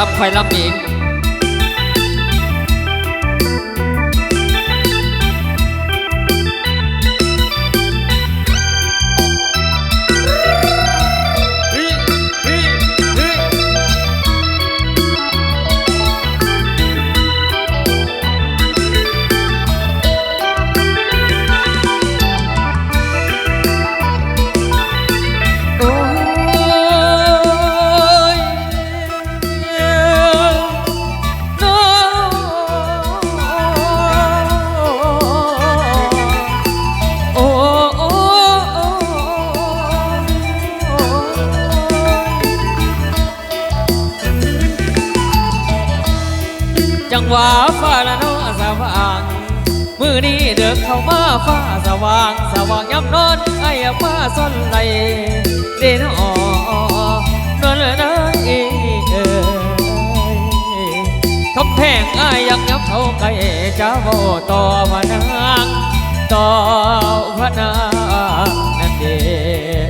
รับคอยรับเอง งหวะฟ้าละน้อสว่าง มือนี้เดินเข้ามาฟ้าสว่าง สว่างย้ำนอนไอ้ฟ้าซ่อนไหลเด่นอ่อนวลเลยนะเอ้ยคำแพงไอ้ยักยับเขาไกลจะโบต่อพนางต่อพนางนั่นเด้เ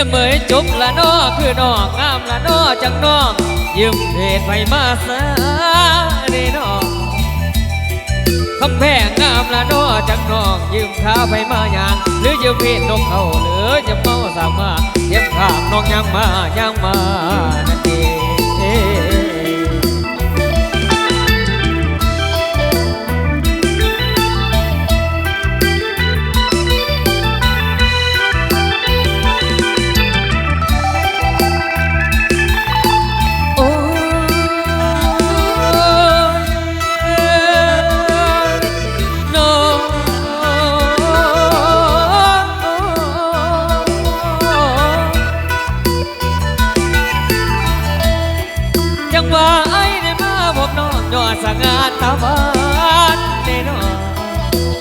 ยี่ยมเมยจบละนอคือน้องงามละนอจังน้องยืมเพศไปมาซะนี่น้องคำแพงงามละนอจังน้องยืมขาไปมาอย่างหรือยืมเพศนกเขาหรือจะเมาสามาเยี่ยมขามน้องยังมายังมา ยอดสังงานตาบานเด้น้อง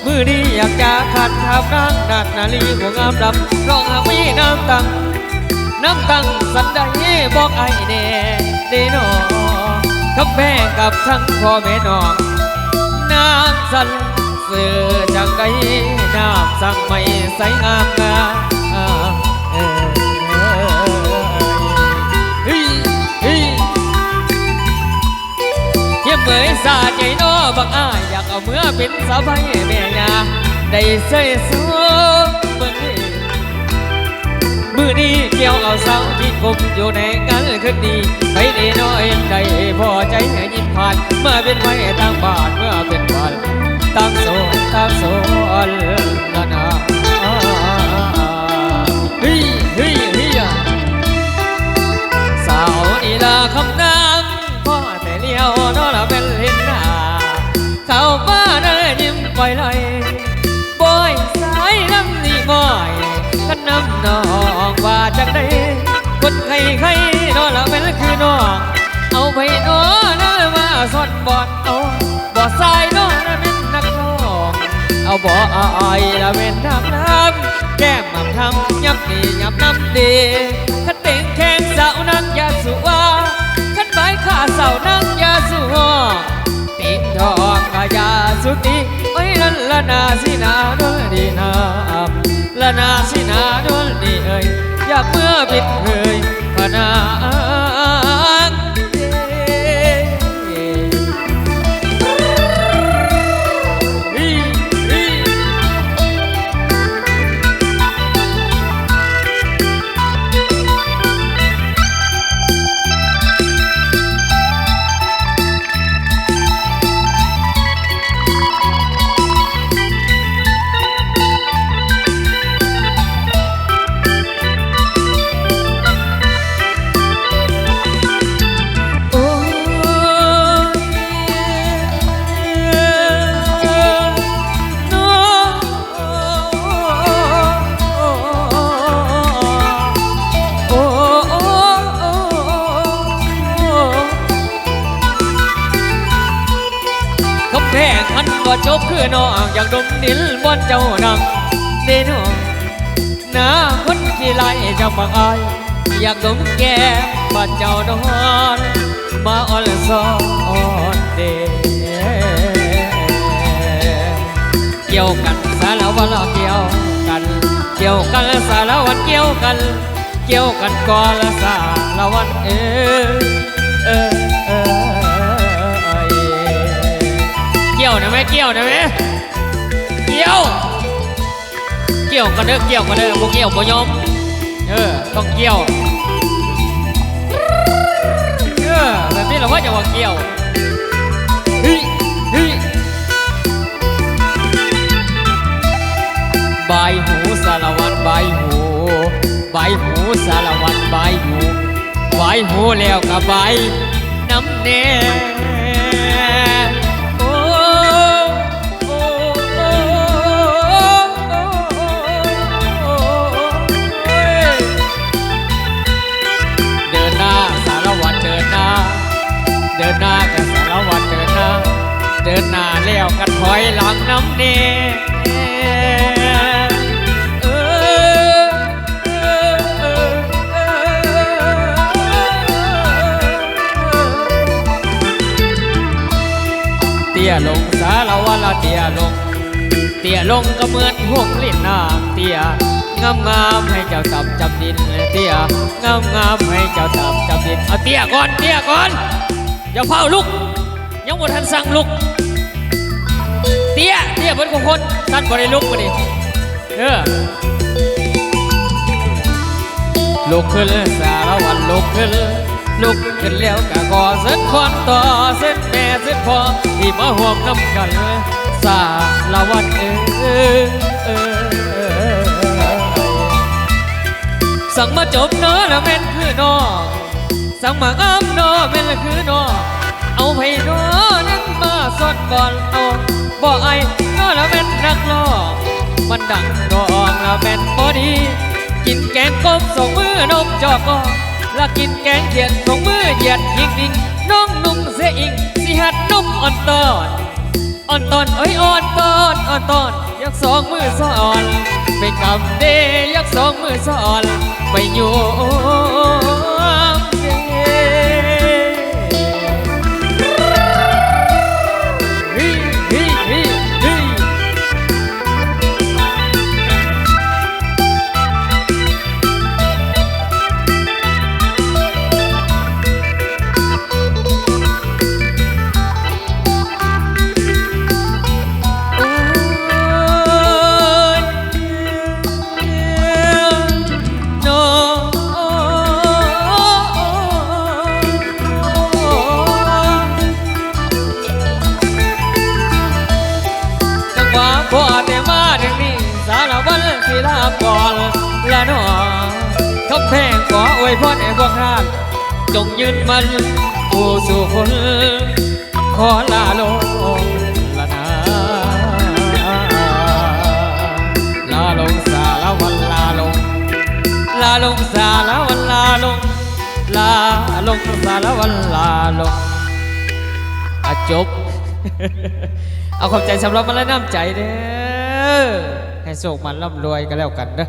มือนี้อยากจะขัดทับนางนาดนาลีหัวงามดำร้องหามีน้ำตังน้ำตังสันใดบอกไอ้เน่เดนอกับแม่กับทั้งพ่อแม่นองน้ำสันเสือจังใดน้ำสั่งไม่ใสงามงาม มเมยสาใจน้อบักอ้ายอยากเอาเมื่อเป็นสาวใบแม่ยาได้ใส่สมเมื่อนี้มือนี้เกี่ยวเอาเสาที่คมอยู่ในกันคืนดีไปดีน้อยได้พอใจให้ยิ้มผ่านเมื่อเป็นไว้ตั้งบาทเมื่อเป็นบานตั้งโซตั้งโซน น้องว่าจังได้คนใครใครนอนละเป็นคือน้อง เอาไปนอนะมาสอนบอดเอาบ่สายนอนนะเป็นนักร้องเอาบ่อายละเป็นนักน้ำแก้มมาทำยับดียับน้ำดีขันเต่งแข้งสาวนั่งยาสุวาขันใบขาสาวนั่งยาสุวาติดทองกายาสุดีโอ้ยลันละนาสินาดวลดีนา นาสินาดวลดีเอ้ยอยากเมื่อบิดเคย แพงมันก็จบคือน้องอย่างดมดินบนเจ้านังเดน้องหน้าคนที่ไล่จ้าบังอายอยากดมแก้มบ้าเจ้านอนมาอ่อนซอนเดเกี่ยวกันสารวัตรเกี่ยวกัน เกี่ยวกันสารวันเกี่ยวกัน เกี่ยวกันก่อนละสารวันเออเออ ยวนะแม่เกี่ยวนะแม่เกี่ยว เกี่ยวกันเด้อเกี่ยวกันเด้อบ่เกี่ยวบ่ยอมเออต้องเกี่ยวเออแบบนี้เราว่าจะว่าเกี่ยวเฮ้ยเฮ้ยใบหูสารวันใบหูใบหูสารวันใบหูใบหูแล้วก็ใบน้ำแน่ ถอยหลังน้ำเนเออเออเออเออเตี้ยลงสารวัลเตี้ยลง เตี้ยลงก็เหมือนพวกลิ้นน้ำเตี้ยงามงามให้เจ้าจับจับดินเตี้ยงามงามให้เจ้าจับจับดินเอาเตี้ยก่อนเตี้ยก่อนอย่าเฝ้าลุกยังบ่ทันสั่งลุก ตี้ยเตี้ยเบิดของคนท่านบ่ได้ลุกมาดิเออลุกขึ้นสารวันลุกขึ้นลุกขึ้นแล้วก็ก่อเส้นคอนต่อเส้นแม่เส้นพ่อที่มาห่วมน้ำกันสารวันเออเออเออสั่งมาจบเนาะแล้วแม่นคือนอสั่งมางามเนาะแม่นละคือน้อเอาไปเนาะนั้นมาสดก่อนอ บอกไอ้เนาะแล้วแม่นนักร้องมันดังดองแล้วแม่นบอดีกินแกงกบสองมือนกจอกก็แล้วกินแกงเขียดสองมือเหยียดยิงดิงน้องนุ่งเสียอิงสิหัดนุ่มอ่อนตอนอ่อนตอนเอ้ยอ่อนตอนอ่อนตอนยักสองมือสอนไปกำเดยักสองมือสอนไปอยู่ สารวันสิลาก่อนละนอคำแพงขออวยพรให้พวกท่าจงยืนมันผู้สู่คนขอลาลงละนาลาลงสารวันลาลง ลาลงสารวันลาลง ลาลงสารวันลาลงอจบ เอาขอบใจสำหรับมาและน้ำใจเด้ อให้โศกมันร่ำรวยกันแล้วกันเด้อ